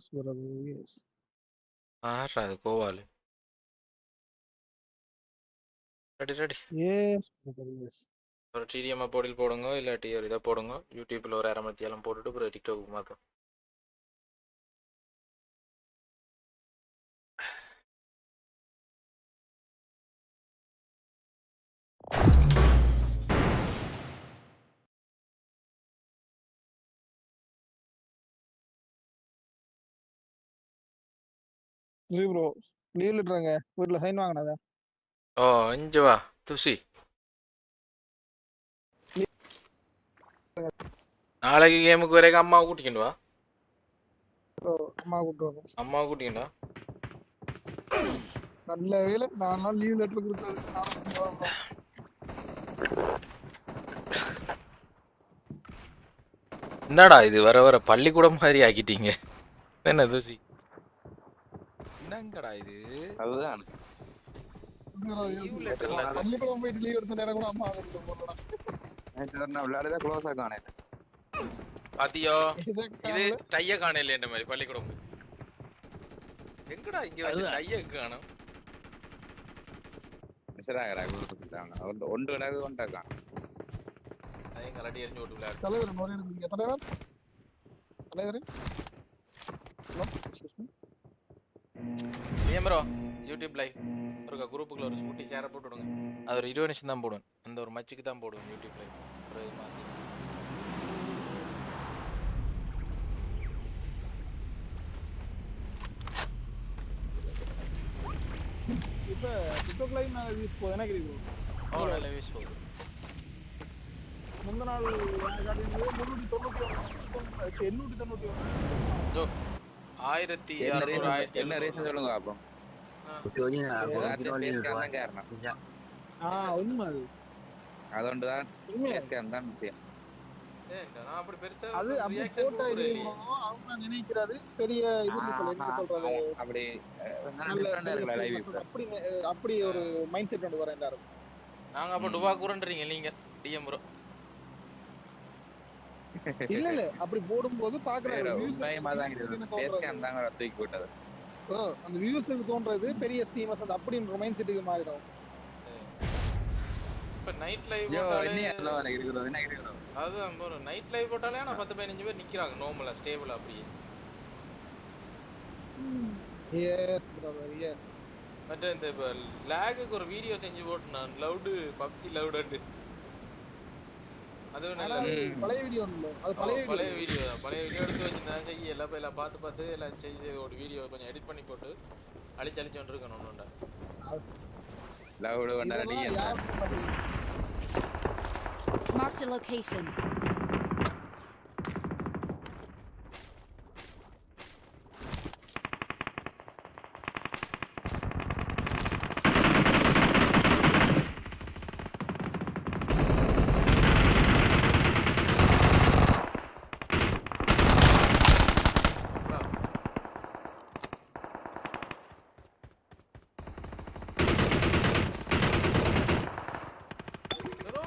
Yes, brother. Yes. ஆறா அது கோவாலு ready ready Yes, brother. Yes. ஒரு டிடிஎம் போடில் போடுங்க இல்லாட்டி ஒரு இதை போடுங்க யூடியூப்ல ஒரு அரை மணி எல்லாம் போட்டுட்டு அப்புறம் டிக்டாக் மாற்றும் ஜி ப்ரோ லீவ் லெட்டருங்க வீட்டில் சைன் வாங்கினதா. ஓ இஞ்சு வா. துசி. நாளைக்கு கேமுக்கு வரைக்கும் அம்மாவை கூட்டிக்கிண்டு வா. அம்மா கூப்பிட்டு அம்மாவை கூட்டிக்கிண்டா நல்ல வேலை நான் நாள் லீவ் லெட்டர் கொடுத்தது. என்னடா இது? வர வர பள்ளிக்கூடம் மாதிரி ஆக்கிட்டீங்க. என்ன துசி? என்னங்கடா இது அதுதான் Leave letter ல பள்ளிக்கூடம் போயிட்டு லீவ் எடுத்த நேரம் கூட அம்மா கூப்பிட்டு போறடா நேற்று நான் விளையாடுதான் க்ளோஸாக காணேன் பாத்தியோ இதை இது டைய காணல இந்த மாதிரி பள்ளிக்கூடம் போய். எங்கடா இங்க வச்சு அதுதான். டைய காணும் மிஸ்ராகடா கொடுத்துட்டாங்க ஒன்று ஒன்று விளையாடு கொண்டாக்கான் அதையும் கலட்டி எரிஞ்சு விட்டு விளையாடு தலைவர் நோரி எடுக்கிறீங்க தலைவர் தலைவர் ஹலோ எக்ஸ்கியூஸ் மீ ஏன் ப்ரோ யூடியூப் லைவ் ஒரு குரூப்புக்குள்ள ஒரு ஸ்கூட்டி ஷேரை போட்டு விடுங்க. அது ஒரு இருபது நிமிஷம் தான் போடுவேன். அந்த ஒரு மச்சுக்கு தான் போடுவேன் யூடியூப் லைவ் ஒரு மாத்தி. இப்போ டிக்டாக் லைவ் நான் யூஸ் போ எனக்கு இருக்கு ஓ நல்ல விஷ் போகுது முந்த நாள் எனக்கு காட்டினது முந்நூற்றி தொண்ணூற்றி எண்ணூற்றி தொண்ணூற்றி ஒன்று ஜோ ஆயிரத்தி என்ன ரீசன் சொல்லுங்க அப்போ? ஏதாச்சும் பேஸ்கான் தான் காரணம் ஆ உண்மை அது. அதோண்டு தான் உண்மை. பேஸ்கான் தான் விஷயம். நான் அப்படி பெருசா அது அப்படி reaction போட்டா கொடுக்கவே இல்லையோ. அவங்க நினைக்கிறது பெரிய அப்படி அப்படி ஒரு மைண்ட் செட் கொண்டு வரேன் எல்லாரும். நாங்க அப்ப டுபா கூறன்றீங்க நீங்க டிஎம் ப்ரோ இல்ல இல்ல. அப்படி போடும்போது பாக்குறாங்க தூக்கி போட்டது. அந்த வியூஸுக்கு தோன்றது பெரிய ஸ்டீமர்ஸ் அது அப்படின்ற மைண்ட் செட்டுக்கு மாறிடும். இப்ப நைட் லைவ் அதுதான் ப்ரோ நைட் லைவ் போட்டாலே நான் பத்து பதினஞ்சு பேர் நிக்கிறாங்க நார்மலா ஸ்டேபிள் அப்படியே. எஸ் பிரதர் எஸ் இந்த லேகுக்கு ஒரு வீடியோ செஞ்சு போட்டு நான் லவுடு பப்ஜி லவுடு அதுவும் ஆனா நல்ல அது பழைய வீடியோ அது பழைய பழைய வீடியோ. பழைய வீடியோ எடுத்து வச்சிருந்தேன் செய்ய எல்லாம் போய் எல்லாம் பார்த்து பார்த்து எல்லாம் செய்து ஒரு வீடியோ கொஞ்சம் எடிட் பண்ணி போட்டு அழிச்சு அழிச்சு இருக்கணும் ஒன்றுண்டா நீ யார் பண்ணது? Marked a location.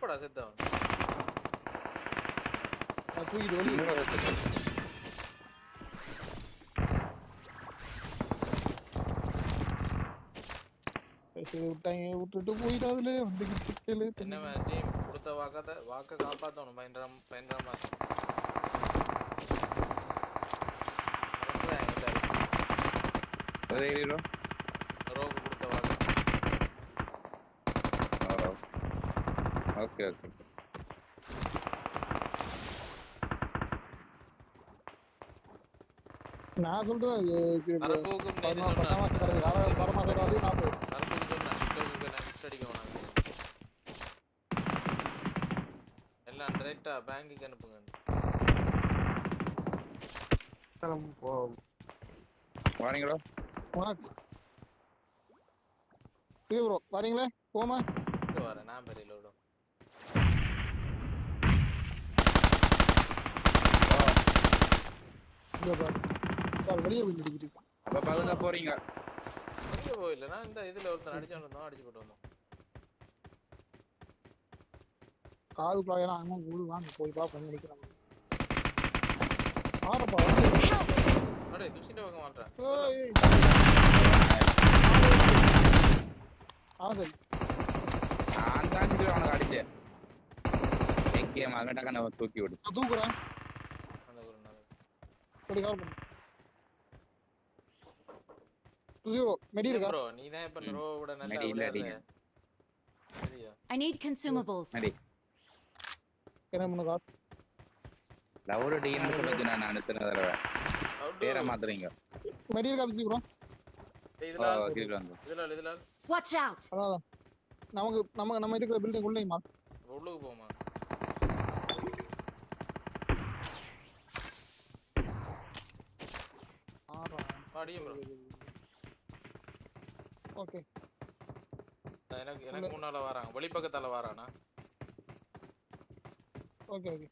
படா செத்தவன் நான் தூக்கிட்டு வெளியே பேசி விட்டாங்க விட்டுட்டு போயிடாதுல வந்து கிட்டு என்ன டீம் கொடுத்த வாக்கத்தை வாக்க காப்பாற்றணும் பயங்கரம் பயங்கரமா. ரோகு கொடுத்த வாக்கு. Okay okay. நாற்பது நான் gift அடிக்க வேணாம் எல்லாம் டைரக்டா பேங்க்குக்கு அனுப்புங்க. வாரீங்களோ? வணக்கம். ப்ரோ வரீங்களே? போமா? வரேன் நான் பெரிய லோடும் சார் வெளியே போய் நிற்கிட்டு அப்ப பகுந்தா போறீங்க. வெளியே போயிடலனா இந்த இதுல ஒருத்தன் அடிச்சு வந்தோம் அடிச்சு போட்டு வந்தோம் காது குழாயெல்லாம் அங்கே ஊடு வாங்க போய் பார்ப்போம் நினைக்கிறேன் ஆரப்பா அடே துஷிண்ட மாட்டேன். ஏய் ஆ சரி. நான் தான் சொல்லி அவனுக்கு அடிச்சேன் ஏகே மகன் டக்கான தூக்கி விடுச்சு நான் தூக்குறேன். அந்த ஒரு நாள். சரி கவர் பண்ணு. ஜீரோ மெடி இருக்கா? ப்ரோ நீ தான் இப்ப ம். நரோவோட நல்லா. விளையாடுற சரியா I need consumables. நடி என்ன பண்ணு கார் லவ் டீன்னு நான் தடவை. Out. பேரை மாத்துறீங்க. மெடி இருக்கா ஜீரோ ஏய், இதுல இதுல! அதான். நமக்கு நம்ம நம்ம இருக்கிற பில்டிங் உள்ளேயுமா? உள்ளுக்கு போமா அடியும் ப்ரோ ஓகே. எனக்கு எனக்கு முன்னால வராங்க. வெளிப்பக்கத்தால வரானா? Okay okay.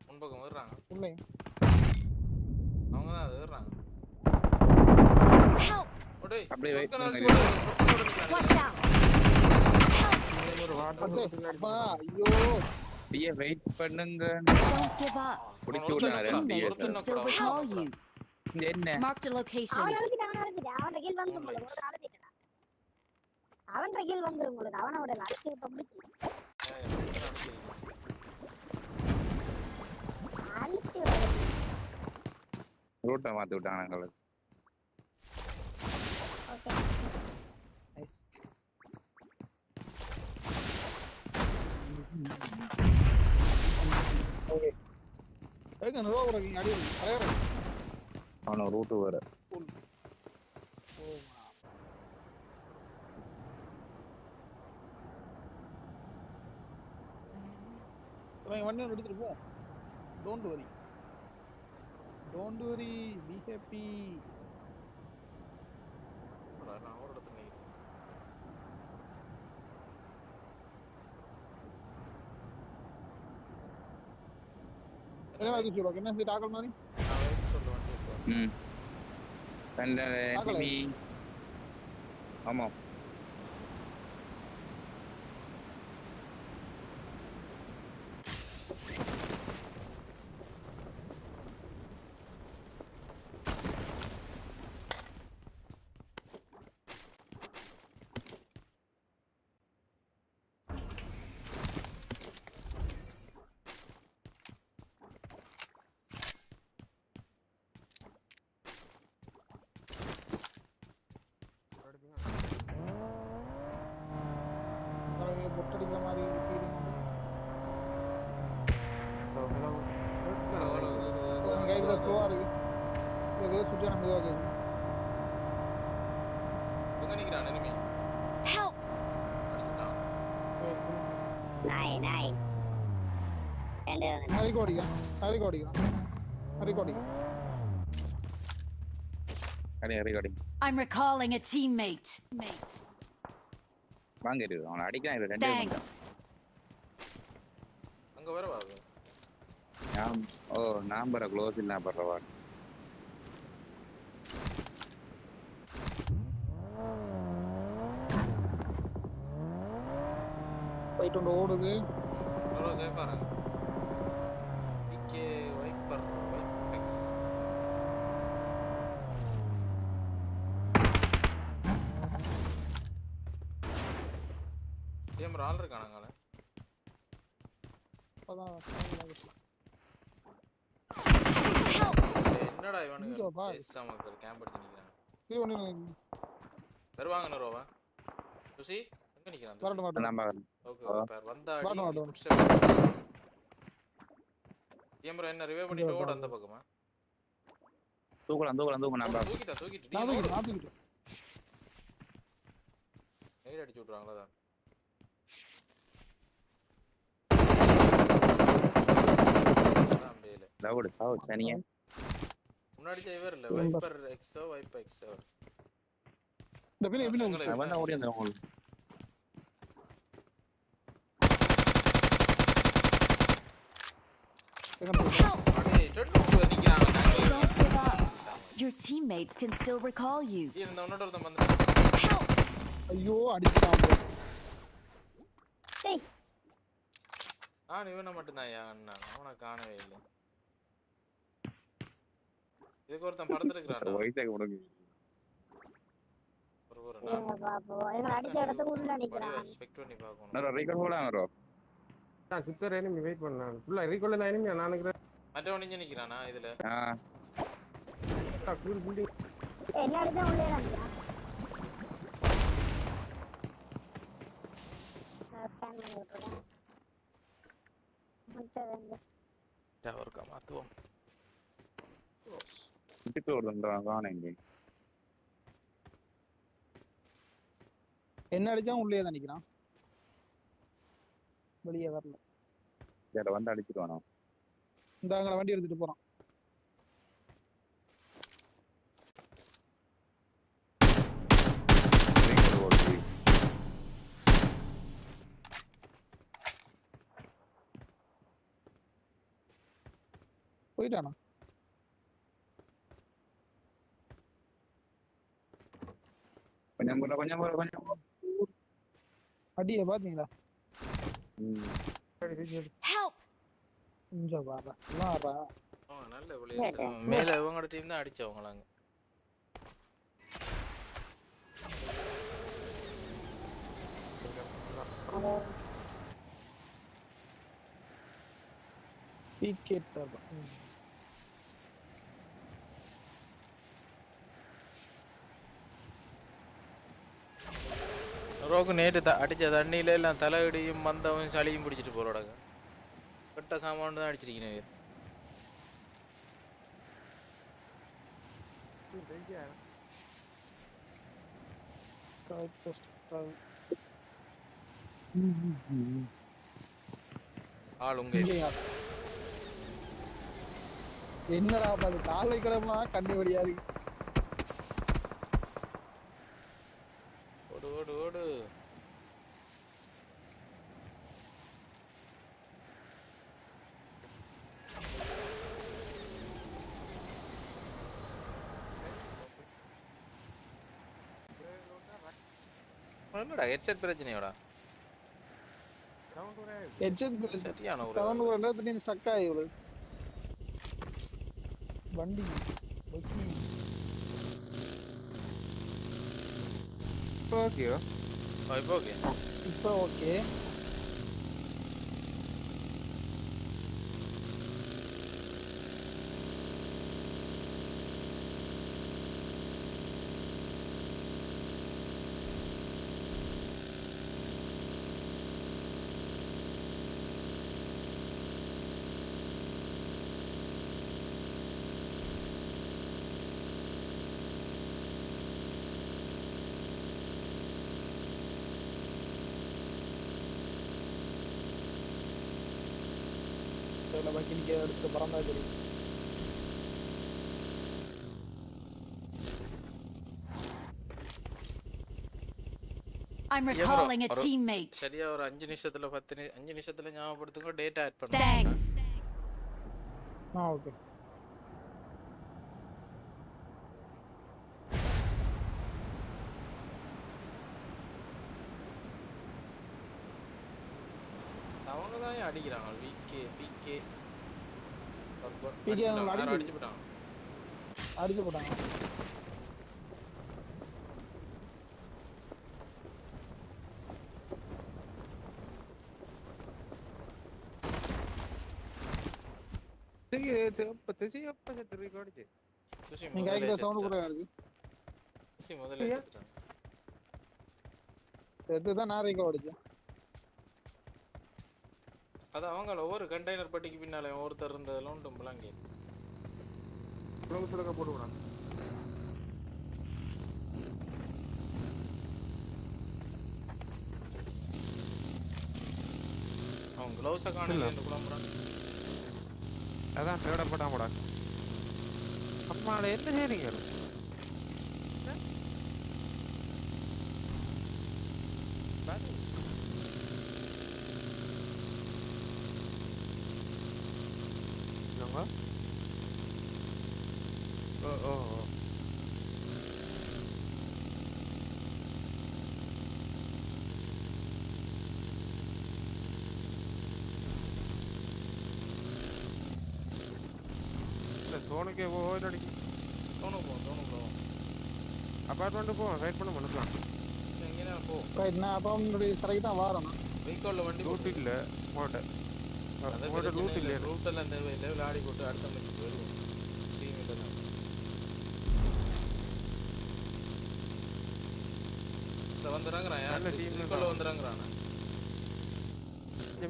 முன்பக்கம் வர்றாங்க உள்ளே அவங்க தான் அது வர்றாங்க அப்படியே wait சொர்க்க பண்ணுங்க. ஐயோ. வெயிட் பண்ணுங்க. பிடிச்சி விட்டாங்க என்ன? Marked a location. அவனை அழுத்திட்டு அவனை அழுத்திட்டு அவன் கீழ் வந்து உங்களுக்கு ஒரு அழுத்திட்டா அவன் கீழ் வந்து உங்களுக்கு அவனை விட அழுத்தி விட்ட முடிச்சு ஏய், ஒருத்தன் அடிச்சிருக்கான். அழுத்தி விட ரூட்டை மாத்தி விட்டாங்க எங்களுக்கு ஓகே நைஸ் ஓகே ஏங்க நோ வரீங்க அடி அரையற அவனுக்கு ரூட்டு வேற வண்டி எடுத்துட்டு போ. Don't worry don't worry be happy நான் ஒரு இடத்துல நிக்கிறேன். என்ன சொல்லுவாங்க என்ன சீட் ஆகல் மாதிரி? ம் ரெண்டு பார்க்கல. Enemy. ஆமா தலையை பொட்டடிக்கிற மாதிரி ஃபீலிங் உங்க கைக்குள்ள ஸ்லோவா இருக்கு இதே சுற்றி நம்ம இதுவாக கேட்கும் எங்க நிக்கிறான் enemy? Help! அடிச்சுட்டான். நாய் நாய் ரெண்டு ஹரிக்கு ஓடிக்கிறான் ஹரிக்கு ஓடிக்கிறான் ஹரிக்கு ஓடிக்கிறான் கடை கடை கடை I'm recalling a teammate. Mate. வாங்க இரு அவனை அடிக்கலாம் இது ரெண்டு Thanks. அங்க வேற வாது நான் ஓ நாம்பரை க்ளோஸ் இல்ல பரவா போயிட்டு ஒன்று ஓடுது. எவ்வளோ பாரு. கேம்ப் அடிச்சு நிக்கிறான் கீழே ஒன்று வருவாங்க நரோவா சுசி எங்க நிக்கிறான் வரட்டும் வரட்டும் நம்ம ஓகே ஆ. ஓகே பேர். வந்தா. கேமரா என்ன ரிவே பண்ணிட்டு ஓடு அந்த பக்கமா? தூக்கலாம் தூக்கலாம் தூக்கலாம் நம்ம. தூக்கிட்டா தூக்கிட்டு. நான் தூக்கிட்டு நான் தூக்கிட்டு நெய்ட் அடிச்சு தான். லவுடு சாவு சனியா முன்னாடி இவர் இல்ல. வைப்பர் எக்ஸோ வைப்பர் எக்ஸோ இந்த எப்படி பசங்களை அவன் தான் ஓடி give up. Your teammates can still recall you. ஐயோ அடிச்சுட்டான் bro. டேய் நான் இவனை மட்டும்தான் ஏன் அண்ணா அவனை காணவே இல்லை இதுக்கு ஒருத்தன் படுத்துருக்கிறான்டா. வயசாக உனக்கு. ஒரு ஒரு இருங்க பாப்போம் எங்களை அடிச்ச இடத்துக்கு உள்ள நிக்கிறான் எக்ஸ்பெக்ட் பண்ணி பார்க்கணும். இன்னொரு ரீகால் போலாம் ப்ரோ நான் சுத்தர் enemy வெயிட் பண்ணேன் ஃபுல்லா ரீகால் நான் நினைக்கிறேன். மற்றவன் இங்க நிக்கிறானா இதுல? ஆ. ஃபுல் பில்டிங் என்ன அடிச்சா உள்ளே நிக்கிறான் நான் ஸ்கேன் பண்ணி விட்டுறேன். மற்றது எங்க? டவருக்கா மாத்துவோம் ஒருத்தன் காணும் இங்கே. என்ன அடிச்சான்? உள்ளே தான் நிக்கிறான். வெளியே வரல. இதில் வந்து அடிச்சுட்டு வேணும் இந்த அங்கே வண்டி எடுத்துட்டு போறான். போயிட்டானா? கொஞ்சம் கொஞ்சம் கொஞ்சம் அடியை பாத்தீங்களா! இங்க நல்ல விளையாட்டு மேல இவங்களோட டீம் தான் அடிச்சவங்களாங்க விக்கெட் ரோக்கு நேற்று த அடித்த தண்ணியில எல்லாம் தலையடியும் மந்தவும் சளியும் பிடிச்சிட்டு போறோடாங்க கட்ட சாமான் தான் அடிச்சிருக்கீங்க ஆள் உங்க என்னடா அது காலை கிளம்பலாம் கண்ணு வழியாது ஓடு ஓடு ஓடு என்னடா ஹெட்செட் பிரச்சனையோடா. ஹெட்செட் சரியான ஒரு சவுண்ட் வரல திடீர்னு ஸ்டக் ஆகி விடுது வண்டி. இப்போ ஓகே இப்ப ஓகே வக்கி நிக்க எடுத்து பறந்தா தெரியும். I'm recalling a teammate. சரியா ஒரு அஞ்சு நிமிஷத்துல பத்து நி அஞ்சு நிமிஷத்துல ஞாபகப்படுத்துங்க டேட்டா ஆட் பண்ணுங்க. Thanks. ஆ ஓகே அவங்க தான் அடிக்கிறாங்க? விகே பிகே அவங்க அடிக்குது. அடிச்சு போட்டாங்க. அடிச்சு சவுண்ட். கூட இருக்கு தான் நான் ரீகோ அடிச்சேன் அது அவங்கள ஒவ்வொரு கண்டெய்னர் பட்டிக்கு பின்னால ஒருத்தர் இருந்ததெல்லாம் உண்டு முழங்கி சுலக சுலக போட்டு விடான் அவன் க்ளவுஸை காணல என்று புலம்புறான் அதான் தேட போட்டாமடா அம்மாட என்ன செய்றீங்க? என்னங்க ஓ ஓ ஓ இந்த சோனுக்கே ஓ அடிக்கும் டவுனுக்கு போவோம் டவுனுக்கு போவோம் அப்பார்ட்மெண்ட் போவோம் வெயிட் பண்ண மனுக்கலாம் எங்கே போ. நான் அப்போ அவங்களுடைய கரைக்கு தான் வரணும் ரீகால்ல வண்டி போட்டு இல்ல உங்கள்கிட்ட லூட் பிரச்சனை இல்லையா. இல்லை ரூட்டெல்லாம் இந்த லெவல் ஆடி போட்டு அடுத்த மேட்ச் மீட்டர் தான். இந்த வந்துறாங்கறான் யார் தான். வந்துறாங்கறான்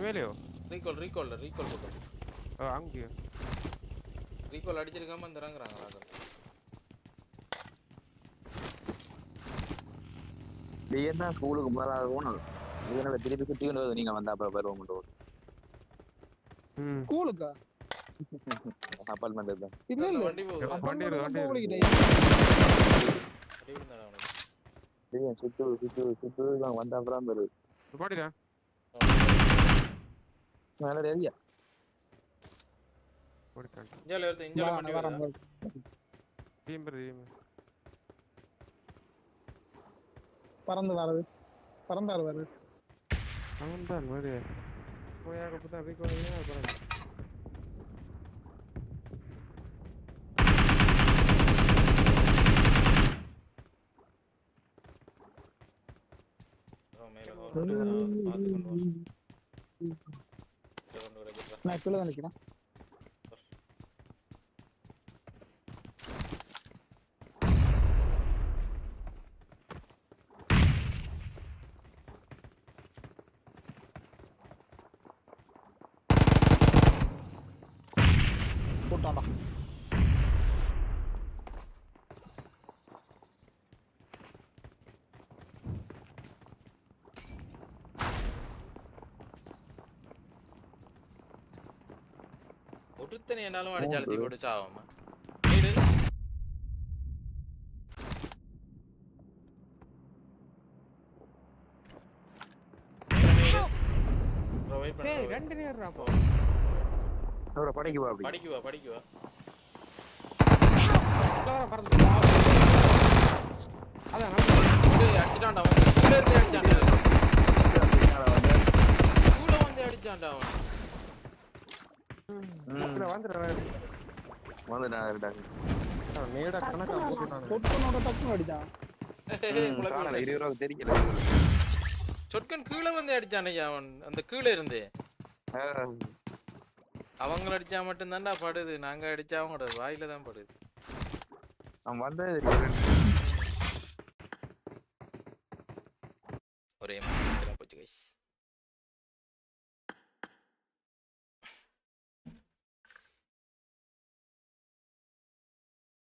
மேலேயோ? ரீகால் ரீகால் போட்டோம். ஆ, அங்கேயோ. ரீகால் அடிச்சிருக்காம வந்துறாங்கறாங்க ராகல் நீ என்ன ஸ்கூலுக்கு இதனால திருப்பி சுத்தி கொண்டு வந்து நீங்க வந்தா அப்புறம் வருவோம் ம் ஸ்கூலுக்கா அப்பார்ட்மெண்ட் தான் இல்ல இல்ல வண்டி போகுது வண்டி அப்பா வருது, வண்டி வருது. போகலைக்கிட்டே அடி விழுந்தாடா அவனுக்கு டேய், சுத்து சுத்து சுத்து இவன் வந்த அப்புறம் வருது பாடிடா நல்ல ஏரியா ஓடிட்டான் இஞ்சால வருது இஞ்சால வண்டி வருதா டீம் பேர் டீம் பறந்து வர்றது பறந்தாரு வருது அவன் தான் மாதிரி போயாக தான் ரீகால் அப்புறம் அவன் மேல வரட்டும், நான் பார்த்து கொண்டு வரேன். இதை ஒருத்தனை என்னாலும் அடிச்சு அழுத்தி போட்டு சாவாம ரெண்டு நேரம் அப்போ அவரை படைக்கு வா அப்படி. படிக்குவா படிக்குவா அதான் அடிச்சிட்டான்டா அவன். வந்து அடிச்சான்டா அவன். சொட்கன் கீழே வந்து அடிச்சானையா அவன் அந்த கீழே இருந்து. அவங்கள அடிச்சா மட்டும் தான்டா படுது நாங்க அடிச்சா அவங்களோட வாயில தான் படுது. அவன் வந்தது